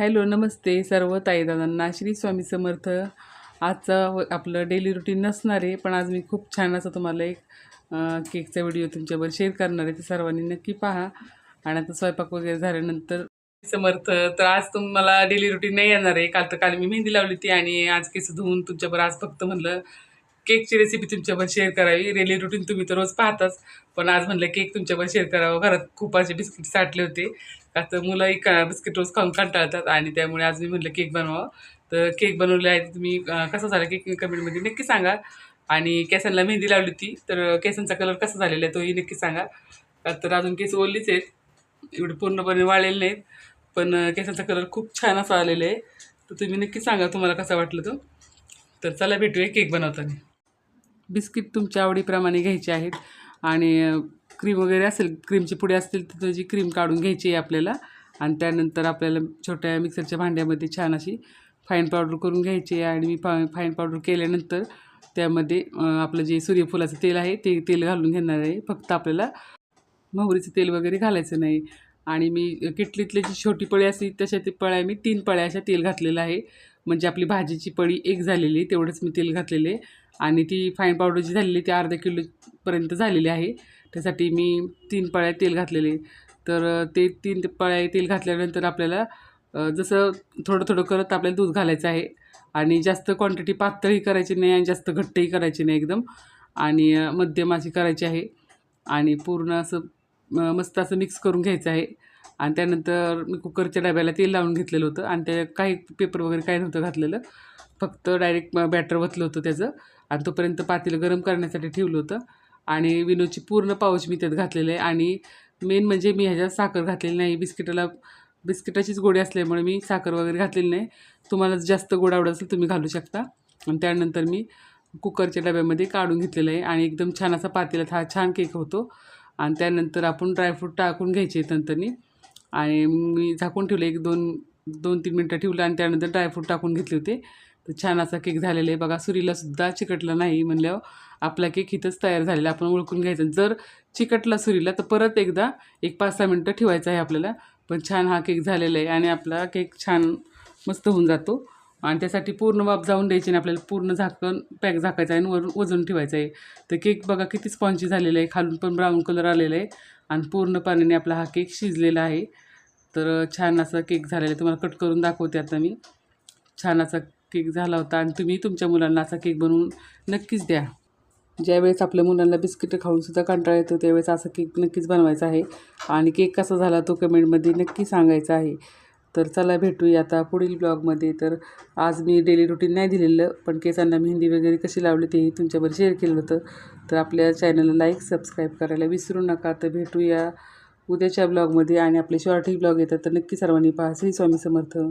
Hello नमस्ते सर्व ताईदादांना. श्री स्वामी समर्थ. आजचं आपलं डेली रुटीन नसणार आहे पण आज मी खूप छान असं तुम्हाला एक केकचा व्हिडिओ तुमच्यावर शेअर करणार आहे. ते सर्वांनी नक्की पहा. आणि आता स्वयंपाक वगैरे झाल्यानंतर समर्थ तर आज तुम्हाला डेली रुटीन नाही येणार आहे. काल तर काल मी मेहंदी लावली होती आणि आज केस धुवून तुमच्यावर आज फक्त म्हणलं केकची रेसिपी तुमच्यावर शेअर करावी. रेली रुटीन तुम्ही तर रोज पाहताच. पण आज म्हणलं केक तुमच्यावर शेअर करावं. घरात खूप असे बिस्किट साठले होते. का तर मुलंही का बिस्किट रोज खाऊन कंटाळतात आणि त्यामुळे आज मी म्हणलं केक बनवावं. तर केक बनवले आहे तुम्ही कसा झाला केक? कमेंटमध्ये नक्की सांगा. आणि केसांना मेहंदी लावली होती. तर केसांचा कलर कसा झालेला आहे तोही नक्की सांगा. का तर अजून केस ओललीच आहेत. एवढे पूर्णपणे वाळलेले नाहीत. पण केसांचा कलर खूप छान असा आलेला आहे. तर तुम्ही नक्की सांगा तुम्हाला कसा वाटलं तो. तर चला भेटूया केक बनवताना. बिस्किट तुमच्या आवडीप्रमाणे घ्यायचे आहेत. आणि क्रीम वगैरे असेल क्रीमची पुढे असतील तर त्याची क्रीम काढून घ्यायची आहे आपल्याला. आणि त्यानंतर आपल्याला छोट्या मिक्सरच्या भांड्यामध्ये छान अशी फाईन पावडर करून घ्यायची आहे. आणि मी फा फाईन पावडर केल्यानंतर त्यामध्ये आपलं जे सूर्यफुलाचं तेल आहे ते तेल घालून घेणार आहे. फक्त आपल्याला मोहरीचं तेल वगैरे घालायचं नाही. आणि मी किटलीतली जी छोटी पळी असते तशा ते पळ्या मी तीन पळ्या अशा तेल घातलेलं आहे. म्हणजे आपली भाजीची पळी एक झालेली तेवढंच मी तेल घातलेले आहे. आणि ती फाईन पावडर जी झालेली ती अर्धा किलोपर्यंत झालेली आहे. त्यासाठी मी तीन पळ्या तेल घातलेले. तर ते तीन पळ्या तेल घातल्यानंतर आपल्याला जसं थोडं थोडं करत आपल्याला दूध घालायचं आहे. आणि जास्त क्वांटिटी पातळही करायची नाही आणि जास्त घट्टही करायची नाही एकदम. आणि मध्यम अशी करायची आहे. आणि पूर्ण असं मस्त असं मिक्स करून घ्यायचं आहे. आणि त्यानंतर मी कुकरच्या डब्याला तेल लावून घेतलेलं होतं. आणि त्या काही पेपर वगैरे काही नव्हतं घातलेलं. फक्त डायरेक्ट बॅटर वतलं होतं त्याचं. आणि तोपर्यंत पातेलं गरम करण्यासाठी ठेवलं होतं. आणि विनोची पूर्ण पाऊच मी त्यात घातलेलं आहे. आणि मेन म्हणजे मी ह्याच्यात साखर घातलेली नाही. बिस्किटाला बिस्किटाचीच गोडी असल्यामुळे मी साखर वगैरे घातलेली नाही. तुम्हाला जास्त गोड आवडत असेल तुम्ही घालू शकता. आणि त्यानंतर मी कुकरच्या डब्यामध्ये काढून घेतलेलं आहे. आणि एकदम छान असा पातेल्यात हा छान केक होतो. आणि त्यानंतर आपण ड्रायफ्रूट टाकून घ्यायचे नंतरनी. आणि मी झाकून ठेवलं. एक दोन दोन तीन मिनटं ठेवलं. आणि त्यानंतर ड्रायफ्रूट टाकून घेतले होते. तर छान असा केक झालेला आहे. बघा सुरीलासुद्धा चिकटला नाही म्हणल्यावर आपला केक इथंच तयार झालेला आपण ओळखून घ्यायचा. जर चिकटला सुरीला तर परत एकदा एक पाच सहा मिनटं ठेवायचं आहे आपल्याला. पण छान हा केक झालेला आहे आणि आपला केक छान मस्त होऊन जातो. आणि त्यासाठी पूर्ण वाफ जाऊन द्यायची आणि आपल्याला पूर्ण झाकण पॅक झाकायचं आहे आणि वरून वजन ठेवायचं आहे. तर केक बघा किती स्पॉन्जी झालेला आहे. खालून पण ब्राऊन कलर आलेला आहे. आणि पूर्ण पाण्याने आपला हा केक शिजलेला आहे. तर छान असा केक झालेला आहे. तुम्हाला कट करून दाखवते आता मी. छान असा केक झाला होता आणि तुम्ही तुमच्या मुलांना असा केक बनवून नक्कीच द्या. ज्यावेळेस आपल्या मुलांना बिस्किटं खाऊनसुद्धा कंटाळा येतो त्यावेळेस असा केक नक्कीच बनवायचा आहे. आणि केक कसा झाला तो कमेंटमध्ये नक्की सांगायचा आहे. तर चला भेटूया आता पुढील ब्लॉगमध्ये. तर आज मी डेली रुटीन नाही दिलेलं पण केसांना मेहंदी वगैरे कशी लावली तेही तुमच्यावर शेअर केलं होतं. तर आपल्या चॅनलला लाईक सबस्क्राईब करायला विसरू नका. तर भेटूया उद्याच्या ब्लॉगमध्ये आणि आपले शॉर्टही ब्लॉग येतात तर नक्की सर्वांनी पहा. श्री स्वामी समर्थ.